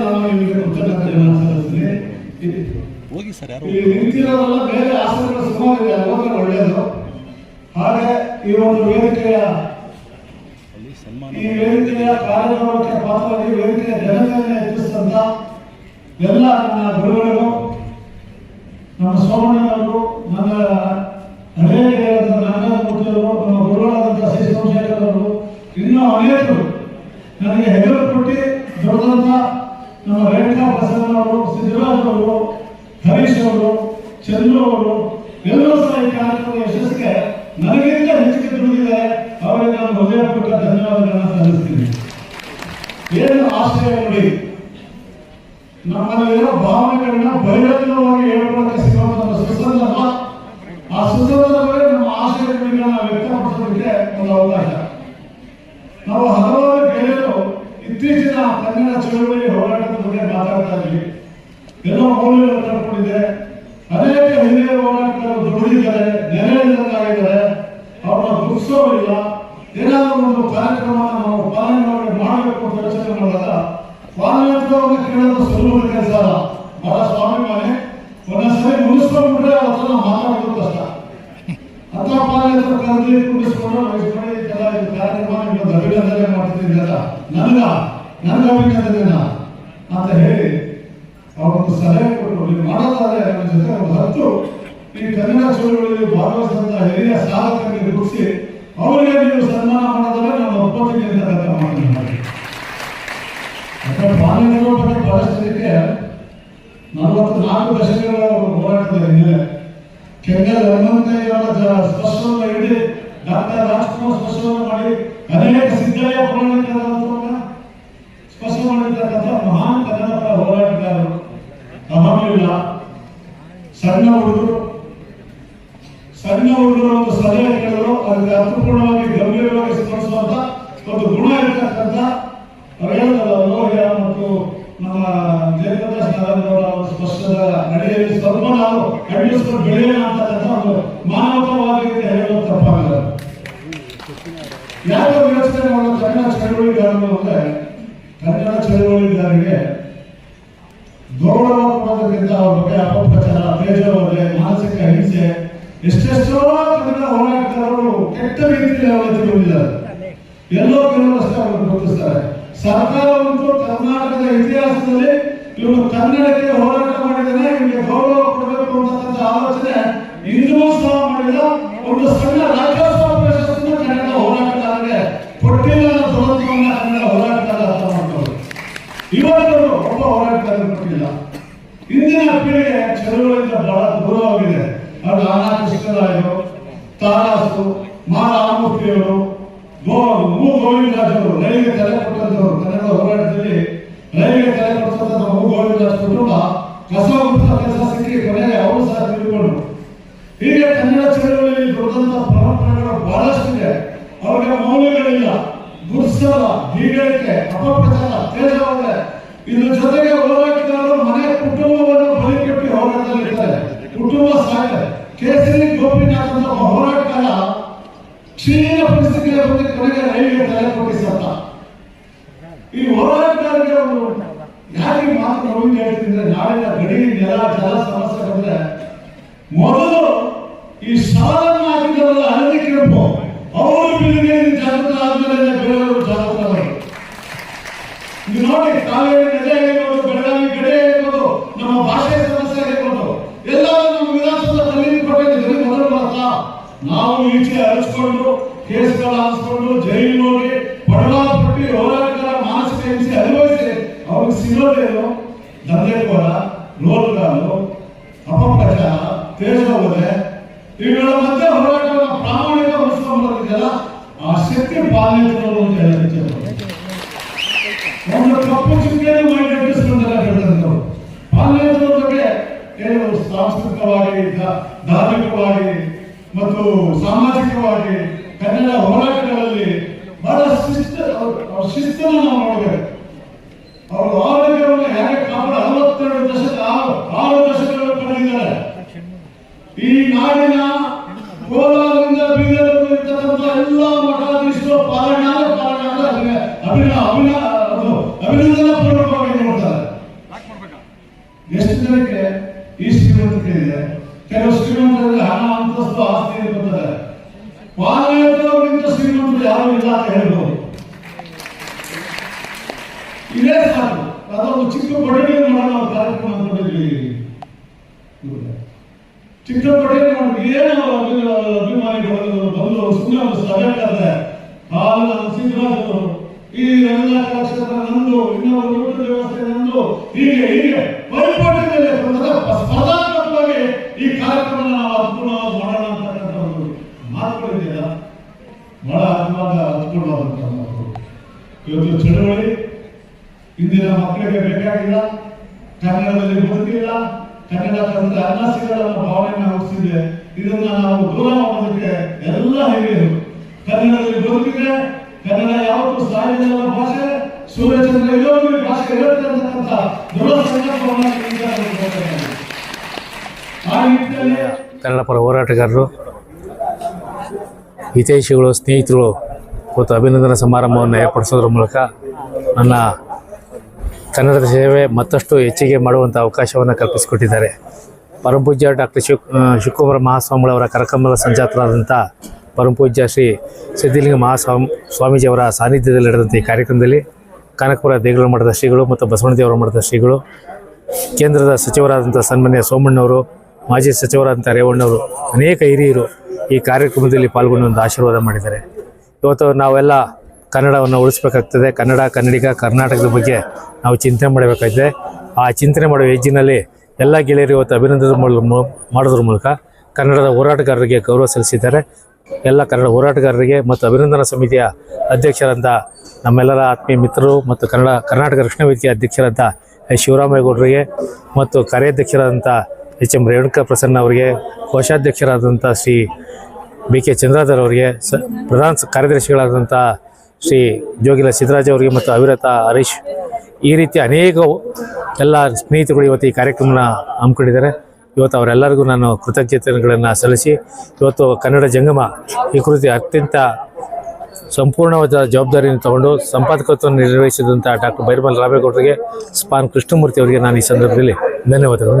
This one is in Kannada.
ನಾನು ನಿಮಗೆ ಹೋಗಿ ಸರ್ ಯಾರು ನಿಂತಿರೋರೆಲ್ಲ ಬೇರೆ ಆಸನಗಳು ಸುಮಾರು ಇದೆ ಹೋದ್ರೆ ಒಳ್ಳೆಯದು ಹಾಗೆ ಈ ಒಂದು ವೇದಿಕೆಯ ಈ ವೇದಿಕೆಯ ಕಾರ್ಯಕ್ರಮಕ್ಕೆ ಪಾತ್ರವಾಗಿ ವೇದಿಕೆಯ ಜನತೆಯನ್ನು ಹೆಚ್ಚಿಸಿದಂತ ಎಲ್ಲ ನನ್ನ ಗುರುಗಳು ನಮ್ಮ ಸೋಮಣ್ಣನವರು ನನ್ನ ಹಳೆಯರಾದ ನಾಗಮೂರ್ತಿಯವರು ನಮ್ಮ ಗುರುಗಳಾದಂಥ ಶ್ರೀ ಸೋಮಶೇಖರ್ ಅವರು ಇನ್ನೂ ಅನೇಕರು ನನಗೆ ಹೆಗಲು ಕೊಟ್ಟು ನಮ್ಮ ರೇಣುಕಾ ಪ್ರಸನ್ನ ಅವರು ಸಿದ್ದರಾಜ್ ಅವರು ಹರೀಶ್ ಅವರು ಚಂದ್ರು ಅವರು ಎಲ್ಲರೂ ಸಹ ಈ ಕಾರ್ಯಕ್ರಮದ ಯಶಸ್ಸಿಗೆ ನನಗಿಂತ ಹೆಚ್ಚಿಗೆ ದುಡಿದಿದೆ, ಅವರಿಗೆ ನಾನು ಹೃದಯಪೂರ್ವಕ ಧನ್ಯವಾದಗಳನ್ನು ಸಲ್ಲಿಸ್ತೀನಿ. ಏನು ಆಶ್ರಯ ನೋಡಿ ನಮ್ಮಲ್ಲಿರೋ ಭಾವನೆಗಳನ್ನ ಬಹಿರಂಗವಾಗಿ ಹೇಳ್ಕೊಳ್ಳೋಕೆ ಸಿಗುವಂತಹ ಸುಸಂದರ್ಭ. ಆ ಸುಸಂದರ್ಭವೇ ನಮ್ಮ ಆಶಯಗಳನ್ನ ವ್ಯಕ್ತಪಡಿಸೋದಕ್ಕೆ ಒಂದು ಅವಕಾಶ. ನಾವು ಹಲವಾರು ಇತ್ತೀಚಿನ ಕನ್ನಡ ಚಳವಳಿ ಹೋರಾಟದ ಬಗ್ಗೆ ಮಾತಾಡ್ತಾ ಇದ್ವಿ ಎಲ್ಲೋ ಮೌಲ್ಯಗಳು ಕಳ್ಕೊಂಡಿದೆ ಅನೇಕ ಹಿರಿಯ ಹೋರಾಟಗಾರರು ದುಡಿದಿದ್ದಾರೆ ನೆರೆಯಿಂದಾಗಿದ್ದಾರೆ ಅವರ ದುಃಖಿಸೋದಿಲ್ಲ ಏನಾದರೂ ಒಂದು ಕಾರ್ಯಕ್ರಮ ನಾವು ಪಾಲನೆ ಮಾಡಬೇಕು ಅಂತ ಯೋಚನೆ ಮಾಡಿದಾಗ ಪಾಲನೆ ಕೇಳೋದು ಸುಲಭ ಕೆಲಸ ಅಲ್ಲ ಬಹಳ ಸ್ವಾಭಿಮಾನಿ. ಒಂದೊಂದ್ಸರಿ ಮುಗಿಸ್ಕೊಂಡ್ಬಿಟ್ರೆ ಅದನ್ನ ಮಾತಾಡೋದು ಕಷ್ಟ. ಅಂತ ಪಾಲನೆ ಕರೆದಿ ಕುಡಿಸ್ಕೊಂಡು ವಹಿಸ್ಕೊಂಡು ಕಾರ್ಯಕ್ರಮ ಮಾಡ್ತಿದ್ದೀನಿ ಅಂತ ನನಗ? ನನಗೆ ಅಭಿನಂದನೆನ ಅಂತ ಹೇಳಿ ಅವರೊಂದು ಸಲಹೆ ಕೊಟ್ಟು ನೀವು ಮಾಡೋದಾದ್ರೆ ಜೊತೆ ಒಂದು ಈ ಕನ್ನಡ ಸ್ಕೂಲ್ಗಳಲ್ಲಿ ಭಾಗವಹಿಸಿದಂತ ಹಿರಿಯ ಸಾಧಕರಿಗೆ ಗುರುತಿಸಿ ಅವರಿಗೆ ನೀವು ಸನ್ಮಾನ ಮಾಡೋದ್ರೆ ನಮ್ಮ ನೋಡಿ. ಯಾಕಂದ್ರೆ ಬಾಲ್ಯಗಳ ಬಗ್ಗೆ ಬಹಳಷ್ಟಕ್ಕೆ ನಲವತ್ತು ನಾಲ್ಕು ದಶಕಗಳ ಹೋರಾಟದ ಹಿನ್ನೆಲೆ ಕೆಂಗಲ್ ಹನುಮಂತಯ್ಯವರ ಸ್ಪಷ್ಟವನ್ನು ಹಿಡಿ ಡಾಕ್ಟರ್ ರಾಜ್ಕುಮಾರ್ ಸ್ಪಷ್ಟವನ್ನು ಮಾಡಿ ಅನೇಕ ಸಿದ್ದಯ್ಯ ಪುರಾಣಿಕರನ್ನ ಸ್ಪಷ್ಟ ಮಾಡಿರ್ತಕ್ಕಂಥ ಮಹಾನ್ ಕನ್ನಡ ಹೋರಾಟಗಾರರು. ಅಹಮಿಲ್ಲ ಸಣ್ಣ ಹುಡುಗರು ಸಣ್ಣ ಹುಡುಗರು ಒಂದು ಸಲಹೆ ಕೇಳಲು ಅದಕ್ಕೆ ಅರ್ಥಪೂರ್ಣವಾಗಿ ಗಂಭೀರವಾಗಿ ಸ್ಪಂದಿಸುವಂತ ಒಂದು ಗುಣ ಇರತಕ್ಕಂಥ ಲೋಹ್ಯ ಮತ್ತು ನಮ್ಮ ಜಯಪ್ರಕಾಶ್ ನಾರಾಯಣ ಅವರ ಸ್ಪಷ್ಟದ ನಡೆಯಲ್ಲಿ ಸ್ವಲ್ಪ ನಾವು ಅಡ್ಡಿಸ್ಕೊಂಡು ಬೆಳೆಯೋಣ ಅಂತಕ್ಕಂಥ ಯಾಕೆ ವ್ಯವಸ್ಥೆ ಮಾಡೋ ಕನ್ನಡ ಚಳವಳಿಗಾರರು ಅಂದ್ರೆ ಕನ್ನಡ ಚಳವಳಿಗಾರರಿಗೆ ಗೌರವ ಕೊಡೋದಕ್ಕಿಂತ ಅವ್ರ ಬಗ್ಗೆ ಅಪಪ್ರಚಾರ ಬೇಜವಾದ್ರೆ ಮಾನಸಿಕ ಹಿಂಸೆ, ಎಷ್ಟೆಷ್ಟೋ ಕನ್ನಡ ಹೋರಾಟಗಾರರು ಕೆಟ್ಟ ರೀತಿಯಲ್ಲಿ ಅವತ್ತು ಬಂದಿದ್ದಾರೆ. ಎಲ್ಲೋ ಕೆಲವಷ್ಟು ಅವರು ಗುರುತಿಸ್ತಾರೆ. ಸರ್ಕಾರವಂತೂ ಕರ್ನಾಟಕದ ಇತಿಹಾಸದಲ್ಲಿ ಇವರು ಕನ್ನಡಕ್ಕೆ ಹೋರಾಟ ಮಾಡಿದರೆ ಇವನಿಗೆ ಗೌರವ ಕೊಡಬೇಕು ಅಂತಕ್ಕಂಥ ಆಲೋಚನೆ ಇನ್ನೂ ಸಹ ಮಾಡಿದ ಒಂದು ಸಣ್ಣ ಇವತ್ತು ಒಬ್ಬ ಹೋರಾಟಗಾರರು ಕೊಟ್ಟಿಲ್ಲ ಇಂದಿನ ಪೀಳಿಗೆ ಚಳುವಳಿಯಿಂದ ಬಹಳ ದೂರವಾಗಿದೆ. ಅದು ಅನಾ ಕೃಷ್ಣರಾಯರು ತಾರಾಸು ಮಾ ರಾಮಮೂರ್ತಿಯವರು ಮೂ ಗೋವಿಂದರಾಜವರು ರೈಲಿಗೆ ತಲೆ ಕೊಟ್ಟಂತವರು ಕನ್ನಡ ಹೋರಾಟದಲ್ಲಿ ರೈಲಿಗೆ ತಲೆ ಕೊಟ್ಟಂತ ಮೂ ಗೋವಿಂದರಾಜ್ ಕುಟುಂಬ, ಕಸ ಮುಕ್ತ ಕೆಲಸ ಸಿಕ್ಕಿ ಕೊನೆಗೆ ಅವರು ಸಹ ತಿಳ್ಕೊಂಡ್ರು. ಹೀಗೆ ಕನ್ನಡ ಚಳುವಳಿಯಲ್ಲಿ ದೊಡ್ಡಂತ ಪರಂಪರೆಗಳು ಬಹಳಷ್ಟಿದೆ. ಅವರಿಗೆ ಮೌಲ್ಯಗಳಿಲ್ಲ. ಗುರುಸಲ್ಲ ಹೀಗೇಕೆ ಅಪಪ್ರಚಾರ ತೇಜವಾಗಿದೆ ಇದ್ರ ಜೊತೆಗೆ ಹೋರಾಟಗಾರರು ಮನೆ, ಕುಟುಂಬವನ್ನು ಬಲಿಕೊಟ್ಟು ಹೋರಾಟದಲ್ಲಿರ್ತಾರೆ ಕುಟುಂಬ ಸಾಯ ಕೇಸರಿ ಗೋಪಿನಾಥ್ ಅಂತ ಹೋರಾಟಗಾರ ಕ್ಷೀಣ ಪರಿಸ್ಥಿತಿಗೆ ಬಗ್ಗೆ ಕೊನೆಗೆ ರೈಲ್ವೆ ತಲೆ ಕೊಟ್ಟಿಸತ್ತ. ಈ ಹೋರಾಟಗಾರರಿಗೆ ಅವರು ಯಾರಿಗೆ ಮಾತ್ರ ಮಾತು ನೋವಿಂದ ಹೇಳ್ತೀನಿ ಅಂದ್ರೆ ಗಡಿ ನೆಲ, ಜಲ ಸಮಸ್ಯೆ ಬಂದ್ರೆ ಮೊದಲು ಜಾಗೃತ ಆದ್ಮೇಲೆ ಬೇರೆಯವರು ಜಾಗೃತರಾದರು ಇದು ನೋಡಿ, ಕಾವೇರಿ ನದಿ ಆಗಿರ್ಬೋದು ಬೆಳಗಾವಿ ಗಡಿ ಆಗಿರ್ಬೋದು ನಮ್ಮ ಭಾಷೆ ಸಮಸ್ಯೆ ಆಗಿರ್ಬೋದು ಎಲ್ಲ ನಮ್ಮ ವಿಧಾನಸೌಧ ಕೊಟ್ಟಿದ್ದೀವಿ. ಮೊದಲು ಬರ್ತಾ ನಾವು ಈಚೆ ಹರಿಸ್ಕೊಂಡು ಪಾಲನೆ ಅಂತ ಹೇಳಿ ಒಂದು ಕಪ್ಪು ಚುಕ್ಕಿಯನ್ನು ಮಾಡಿ ನೆಟ್ಟಿಸ್ಕೊಂಡಲ್ಲ ಬಗ್ಗೆ ಏನು ಸಾಂಸ್ಕೃತಿಕವಾಗಿ ಧಾರ್ಮಿಕವಾಗಿ ಮತ್ತು ಸಾಮಾಜಿಕವಾಗಿ ಕನ್ನಡ ಹೋರಾಟಗಳಲ್ಲಿ ಬಹಳ ಶಿಸ್ತು ಶಿಸ್ತನ್ನು ನಾವು ನೋಡಬೇಕು ಅವರು ಆರೋಗ್ಯವನ್ನು ಹೇಗೆ ಕಾಪಾಡ ಅರವತ್ತೆರಡು ದಶಕ ಆರು ದಶಕಗಳು ಪಡೆದಿದ್ದಾರೆ ಈ ನಾಡಿನ ಕೋಲಾರದಿಂದ ಬೀದರ್ವರೆಗೂ ಎಲ್ಲ ಮಠಾಧೀಶರು ಪಾಲನೆ ಅಂದ್ರೆ ಪಾಲನೆ ಅಂದ್ರೆ ಅದನ್ನ ಅಭಿನ ಅಭಿನ ಅಭಿನಂದನೆ ಎಷ್ಟು ಈ ಶ್ರೀಮಂತಿಕೆ ಕೆಲವು ಶ್ರೀಮಂತರಲ್ಲಿ ಹಣ, ಅಂತಸ್ತು, ಆಸ್ತಿ ಇರ್ತಾರೆ ಪಾಲನೆಗಿಂತ ಯಾರು ಇಲ್ಲ ಅಂತ ಹೇಳ್ಬೋದು. ಇದೇ ಸಾಕು. ಅದೊಂದು ಚಿಕ್ಕ ಬಡವರಿಗೆ ಮಾಡೋ ಕಾರ್ಯಕ್ರಮ ಅಂದ್ಕೊಂಡಿದ್ವಿ ಇವ್ರೆ. ಚಿಕ್ಕ ಕೊಠಡಿ ಮಾಡಿ ಏನು ಅಭಿ- ಅಭಿಮಾನಿಗಳು ಬಂದು ಸುಮ್ಮನೆ ಒಂದು ಸಭೆ ಕರೆದೆ ಹಾಲು ನಮ್ಮ ಸಿದ್ದರಾಜರು ಈ ಎಲ್ಲ ಕ್ಷೇತ್ರ ನಂದು, ಇನ್ನೊಂದು ಊಟದ ವ್ಯವಸ್ಥೆ ನಂದು, ಹೀಗೆ ಹೀಗೆ ಮೇಲೆ ಸ್ಪರ್ಧಾತ್ಮಕವಾಗಿ ಈ ಕಾರ್ಯಕ್ರಮ ನಾವು ಮಾಡೋಣ ಅಂತಕ್ಕಂಥ ಒಂದು ಮಾತುಗಳಿದೆಯಲ್ಲ ಬಹಳ ಅದ್ಭುತ ಅದ್ಭುತವಾದಂಥ ಮಾತು ಇವತ್ತು ಚಳವಳಿ, ಇಂದಿನ ಮಕ್ಕಳಿಗೆ ಬೇಕಾಗಿಲ್ಲ, ಕನ್ನಡದಲ್ಲಿ ಬದುಕಿಲ್ಲ ಕನ್ನಡ ಕನ್ನಡ ಅನ್ನ ಸಿಗಲ್ಲ ಭಾವನೆಯನ್ನು ಹುಟ್ಟಿಸಿದೆ ಇದನ್ನ ನಾವು ದೂರ ಮಾಡೋದಕ್ಕೆ ಎಲ್ಲ ಹಿರಿಯರು ಕನ್ನಡದಲ್ಲಿ ಬದುಕಿದೆ ಕನ್ನಡ ಯಾವತ್ತೂ ಸಾಯುವುದಿಲ್ಲ ಭಾಷೆ, ಸೂರ್ಯಚಂದ್ರ ಈ ಭಾಷೆ ಇರುತ್ತೆ ಅಂತಕ್ಕಂಥ ದೃಢ ಸಂಕಲ್ಪವನ್ನು. ಆ ನಿಟ್ಟಿನಲ್ಲಿ ಕನ್ನಡ ಪರ ಹೋರಾಟಗಾರರು, ಹಿತೈಷಿಗಳು ಸ್ನೇಹಿತರು ಮತ್ತು ಅಭಿನಂದನಾ ಸಮಾರಂಭವನ್ನು ಏರ್ಪಡಿಸೋದ್ರ ಮೂಲಕ ನನ್ನ ಕನ್ನಡದ ಸೇವೆ ಮತ್ತಷ್ಟು ಹೆಚ್ಚಿಗೆ ಮಾಡುವಂಥ ಅವಕಾಶವನ್ನು ಕಲ್ಪಿಸಿಕೊಟ್ಟಿದ್ದಾರೆ. ಪರಮಪೂಜ್ಯ ಡಾಕ್ಟರ್ ಶಿವ ಶಿವಕುಮಾರ ಮಹಾಸ್ವಾಮಿಗಳವರ ಕರಕಮಲ ಸಂಜಾತರಾದಂಥ ಪರಮಪೂಜ್ಯ ಶ್ರೀ ಸಿದ್ಧಲಿಂಗ ಮಹಾಸ್ವಾಮಿ, ಸ್ವಾಮೀಜಿಯವರ ಸಾನ್ನಿಧ್ಯದಲ್ಲಿ ನಡೆದಂಥ ಈ ಕಾರ್ಯಕ್ರಮದಲ್ಲಿ ಕನಕಪುರ ದೇಗುಲ ಮಠದ ಶ್ರೀಗಳು ಮತ್ತು ಬಸವಣ್ಣದೇವರ ಮಠದ ಶ್ರೀಗಳು, ಕೇಂದ್ರದ ಸಚಿವರಾದಂಥ ಸನ್ಮಾನ್ಯ ಸೋಮಣ್ಣವರು, ಮಾಜಿ ಸಚಿವರಾದಂಥ ರೇವಣ್ಣವರು, ಅನೇಕ ಹಿರಿಯರು ಈ ಕಾರ್ಯಕ್ರಮದಲ್ಲಿ ಪಾಲ್ಗೊಂಡು ಒಂದು ಆಶೀರ್ವಾದ ಮಾಡಿದ್ದಾರೆ. ಇವತ್ತು ನಾವೆಲ್ಲ ಕನ್ನಡವನ್ನು ಉಳಿಸ್ಬೇಕಾಗ್ತದೆ. ಕನ್ನಡ, ಕನ್ನಡಿಗ, ಕರ್ನಾಟಕದ ಬಗ್ಗೆ ನಾವು ಚಿಂತನೆ ಮಾಡಬೇಕಾಗಿದೆ ಆ ಚಿಂತನೆ ಮಾಡುವ ಹೆಜ್ಜಿನಲ್ಲಿ ಎಲ್ಲ ಗೆಳೆಯರು ಇವತ್ತು ಅಭಿನಂದನೆ ಮಾಡ್- ಮಾಡೋದ್ರ ಮೂಲಕ ಕನ್ನಡದ ಹೋರಾಟಗಾರರಿಗೆ ಗೌರವ ಸಲ್ಲಿಸಿದ್ದಾರೆ. ಎಲ್ಲ ಕನ್ನಡ ಹೋರಾಟಗಾರರಿಗೆ ಮತ್ತು ಅಭಿನಂದನಾ ಸಮಿತಿಯ ಅಧ್ಯಕ್ಷರಂತ ನಮ್ಮೆಲ್ಲರ ಆತ್ಮೀಯ ಮಿತ್ರರು ಮತ್ತು ಕನ್ನಡ, ಕರ್ನಾಟಕ ರಕ್ಷಣಾ ವೇದಿಕೆ ಅಧ್ಯಕ್ಷರಂತ ಶಿವರಾಮೇಗೌಡರಿಗೆ ಮತ್ತು ಕಾರ್ಯಾಧ್ಯಕ್ಷರಾದಂಥ ಎಚ್ ಎಂ ರೇಣುಕಾ ಪ್ರಸನ್ನ ಅವರಿಗೆ, ಕೋಶಾಧ್ಯಕ್ಷರಾದಂಥ ಶ್ರೀ ಬಿ ಕೆ ಚಂದ್ರಾಧರ್ ಅವರಿಗೆ, ಸ, ಪ್ರಧಾನ ಕಾರ್ಯದರ್ಶಿಗಳಾದಂಥ ಶ್ರೀ ಜೋಗಿಲ ಸಿದ್ದರಾಜ್ ಅವರಿಗೆ ಮತ್ತು ಅವಿರತ ಹರೀಶ್, ಈ ರೀತಿ ಅನೇಕ ಎಲ್ಲ ಸ್ನೇಹಿತರುಗಳು ಇವತ್ತು ಈ ಕಾರ್ಯಕ್ರಮನ ಹಮ್ಮಿಕೊಂಡಿದ್ದಾರೆ. ಇವತ್ತು ಅವರೆಲ್ಲರಿಗೂ ನಾನು ಕೃತಜ್ಞತೆಗಳನ್ನು ಸಲ್ಲಿಸಿ, ಇವತ್ತು ಕನ್ನಡ ಜಂಗಮ ಈ ಕೃತಿ ಅತ್ಯಂತ ಸಂಪೂರ್ಣವಾದ ಜವಾಬ್ದಾರಿಯನ್ನು ತಗೊಂಡು ಸಂಪಾದಕತ್ವವನ್ನು ನಿರ್ವಹಿಸಿದಂಥ ಡಾಕ್ಟರ್ ಬೈರಮಲ್ ರಾಮೇಗೌಡರಿಗೆ, ಸ್ಪಾನ್ ಕೃಷ್ಣಮೂರ್ತಿ ಅವರಿಗೆ ನಾನು ಈ ಸಂದರ್ಭದಲ್ಲಿ ಧನ್ಯವಾದಗಳು.